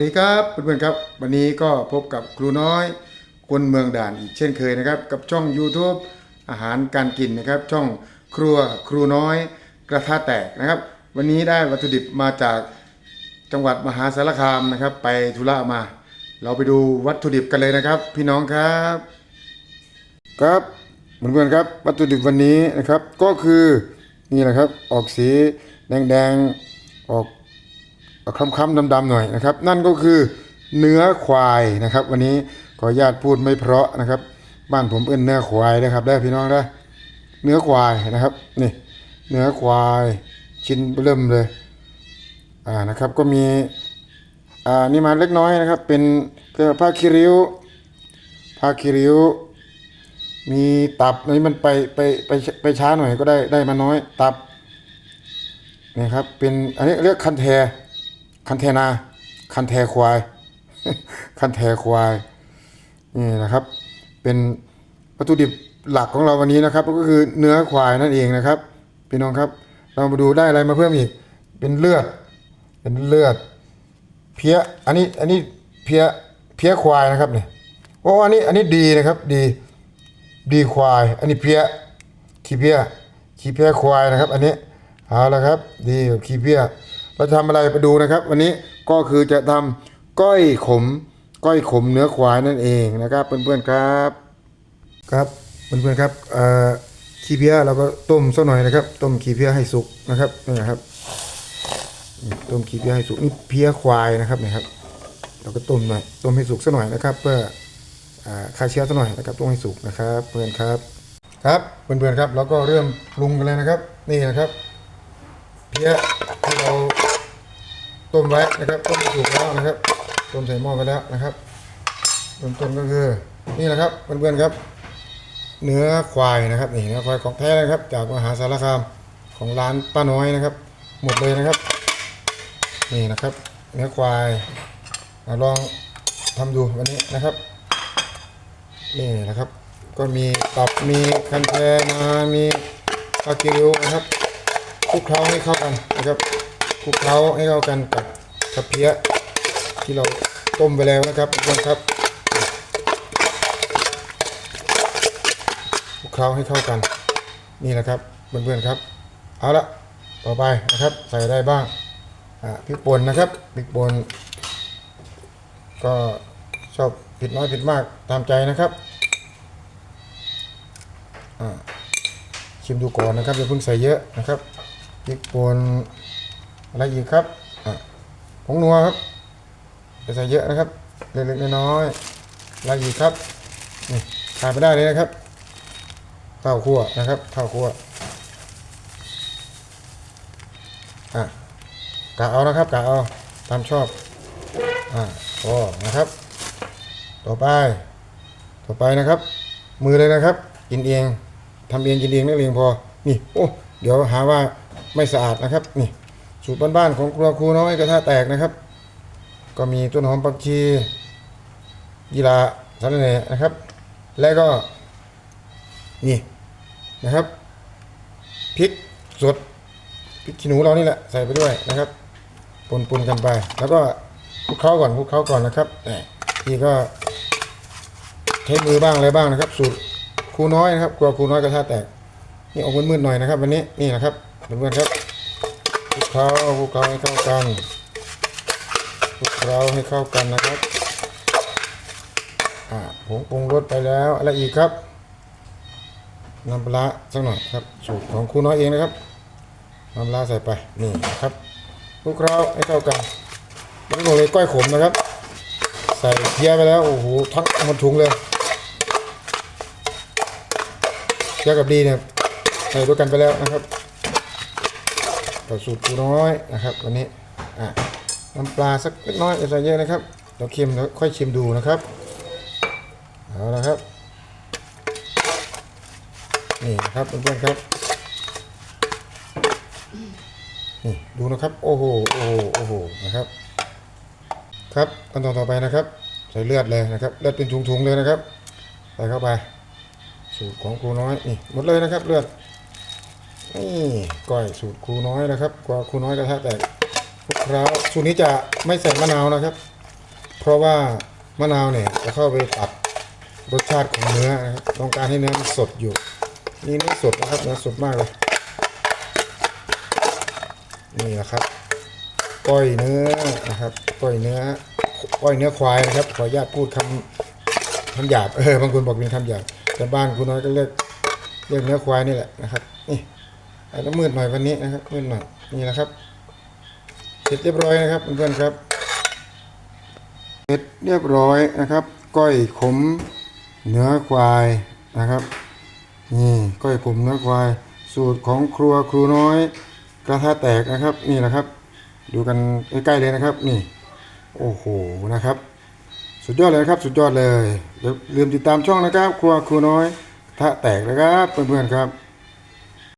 สวัสดีครับเพื่อนๆครับ วันนี้ก็พบกับครูน้อย คนเมืองด่านอีกเช่นเคยนะครับ กับช่อง YouTube อาหารการกินนะครับ ช่องครัวครูน้อยกระทะแตกนะครับ วันนี้ได้วัตถุดิบมาจากจังหวัดมหาสารคามนะครับ ไปธุระมา เราไปดูวัตถุดิบกันเลยนะครับ พี่น้องครับ ครับเพื่อนๆครับ วัตถุดิบวันนี้นะครับก็คือนี่แหละครับออกสีแดงๆออก เอาคำๆดำๆหน่อยนะครับ นั่นก็คือเนื้อควายนะครับ วันนี้ขออนุญาตพูดไม่เพราะนะครับ บ้านผมเป็นเนื้อควายนะครับ ได้พี่น้องนะเนื้อควายนะครับนี่เนื้อควายชิ้นเริ่มเลยอ่านะครับก็มีอ่านี่มาเล็กน้อยนะครับ เป็นเกว่าผ้าคีริ้วผ้าคีริ้วมีตับนนี้มันไปไปไปไปช้าหน่อยก็ได้ได้มาน้อยตับนี่ครับเป็นอันนี้เรียกคันแท คันเทนา คันแทควาย คันแทควาย นี่นะครับ เป็นวัตถุดิบหลักของเราวันนี้นะครับ ก็คือเนื้อควายนั่นเองนะครับ พี่น้องครับ เรามาดูได้อะไรมาเพิ่มอีก เป็นเลือด เป็นเลือด เพี้ย อันนี้ อันนี้เพี้ย เพี้ยควายนะครับเนี่ย โอ้ อันนี้ อันนี้ดีนะครับ ดี ดีควาย อันนี้เพี้ย ขี้เพี้ย ขี้เพี้ยควายนะครับ อันนี้ เอาละครับ ดีขี้เพี้ย เราจะทำอะไรไปดูนะครับ วันนี้ก็คือจะทำก้อยขม ก้อยขมเนื้อควายนั่นเองนะครับ เพื่อนๆครับ ครับเพื่อนๆครับขี้เพี้ยเราก็ต้มสักหน่อยนะครับ ต้มขี้เพี้ยให้สุกนะครับนี่นะครับต้มขี้เพี้ยให้สุกนี่เพี้ยควายนะครับนี่ครับ เราก็ต้มหน่อยต้มให้สุกสักหน่อยนะครับ เพื่อฆ่าเชื้อสักหน่อยนะครับต้มให้สุกนะครับ เพื่อนครับ ครับเพื่อนๆครับเราก็เริ่มปรุงกันเลยนะครับ นี่นะครับ เพี้ยที่เรา ต้มไว้นะครับต้มสุกแล้วนะครับต้มใส่หม้อไปแล้วนะครับเริ่มต้นก็คือนี่แหละครับเพื่อนๆครับ เนื้อควายนะครับนี่เนื้อควายของแท้นะครับ จากมหาสารคามของร้านป้าน้อยนะครับ หมดเลยนะครับ นี่นะครับ เนื้อควายลองทำดูวันนี้นะครับนี่นะครับ ก็มีตับมีคันแทนามีปลากิริวนะครับคลุกเคล้าให้เข้ากันนะครับ คลุกเคล้าให้เข้ากันกับกระเพี้ยที่เราต้มไปแล้วนะครับทุกคนครับคลุกเคล้าให้เข้ากัน นี่แหละครับเพื่อนๆครับ เอาละต่อไปนะครับใส่ได้บ้างอ่าพริกป่นนะครับพริกป่นก็ชอบผิดน้อยผิดมากตามใจนะครับอ่าชิมดูก่อนนะครับอย่าเพิ่งใส่เยอะนะครับพริกป่น อะไรอีกครับผงนัวครับอย่าใส่เยอะนะครับ เล็กๆน้อยๆอะไรอีกครับนี่ขาดไม่ได้เลยนะครับข้าวคั่วนะครับข้าวคั่วอะกะเอานะครับกะเอาตามชอบอะพอนะครับ ต่อไป ต่อไปนะครับ มือเลยนะครับ กินเองทำเองกินเองนักเรียนพอนี่โอ้เดี๋ยวหาว่าไม่สะอาดนะครับนี่ สูตรบ้านๆของครัวครูน้อยกระทะแตกนะครับ ก็มีต้นหอมปักชียีราสาระแหน่นะครับ และก็นี่นะครับพริกสดพริกขี้หนูเรานี่แหละใส่ไปด้วยนะครับปนปนๆกันไป แล้วก็คลุกเคล้าก่อนคลุกเคล้าก่อนนะครับนี่พี่ก็ใช้มือบ้างอะไรบ้างนะครับ สูตรครูน้อยนะครับกลัวครูน้อยกระทะแตกนี่ออกมืดๆหน่อยนะครับ วันนี้นี่นะครับเพื่อนๆครับ คลุกเคล้าคลุกเคล้าให้เข้ากันคลุกเคล้าให้เข้ากันนะครับอ่าผงปรุงรสไปแล้วอะไรอีกครับน้ำปลาสักหน่อยครับสูตรของครูน้อยเองนะครับน้ำปลาใส่ไปนี่นะครับคลุกเคล้าให้เข้ากันนี่บอกเลยก้อยขมนะครับ ใส่เพี้ยไปแล้วโอ้โหทั้งหมดถุงเลยเพี้ยกับดีเนี่ยใส่ด้วยกันไปแล้วนะครับ ต่อสูตรครูน้อยนะครับวันนี้อะน้ำปลาสักเล็กน้อยอย่าใส่เยอะนะครับเดี๋ยวเค็มเดี๋ยวค่อยชิมดูนะครับเอาละครับนี่นครับเพื่อนๆครับนี่ดูนะครับโอ้โหโอ้โหโอ้โหนะครับ ครับขั้นตอนต่อไปนะครับ ใส่เลือดเลยนะครับเลือดเป็นถุงๆเลยนะครับใส่เข้าไป สูตรของครูน้อยนี่หมดเลยนะครับเลือด นี่ก้อยสูตรครูน้อยนะครับกว่าครูน้อยกระทะแตกพวกเราสูตรนี้จะไม่ใส่มะนาวนะครับ เพราะว่ามะนาวเนี่ยจะเข้าไปตัดรสชาติของเนื้อนะครับต้องการให้เนื้อมันสดอยู่ นี่เนื้อสดนะครับเนื้อสดมากเลยนี่แหละครับก้อยเนื้อนะครับก้อยเนื้อก้อยเนื้อควายนะครับ ขออนุญาตพูดคำคำหยาบเออบางคนบอกเป็นคำหยาบแต่บ้านคุณน้อยก็เรียกเรียกเนื้อควายนี่แหละนะครับนี่ อาจจะมืดหน่อยวันนี้นะครับมืดหน่อยนี่นะครับ เสร็จเรียบร้อยนะครับเพื่อนๆครับ เสร็จเรียบร้อยนะครับ ก้อยขมเนื้อควายนะครับนี่ก้อยผมเนื้อควาย สูตรของครัวครูน้อย กระทะแตกนะครับ นี่แหละครับ ดูกันใกล้ๆเลยนะครับ นี่ โอ้โหนะครับ สุดยอดเลยนะครับ สุดยอดเลยอย่าลืมติดตามช่องนะครับ ครัวครูน้อยกระทะแตกนะครับเพื่อนๆครับ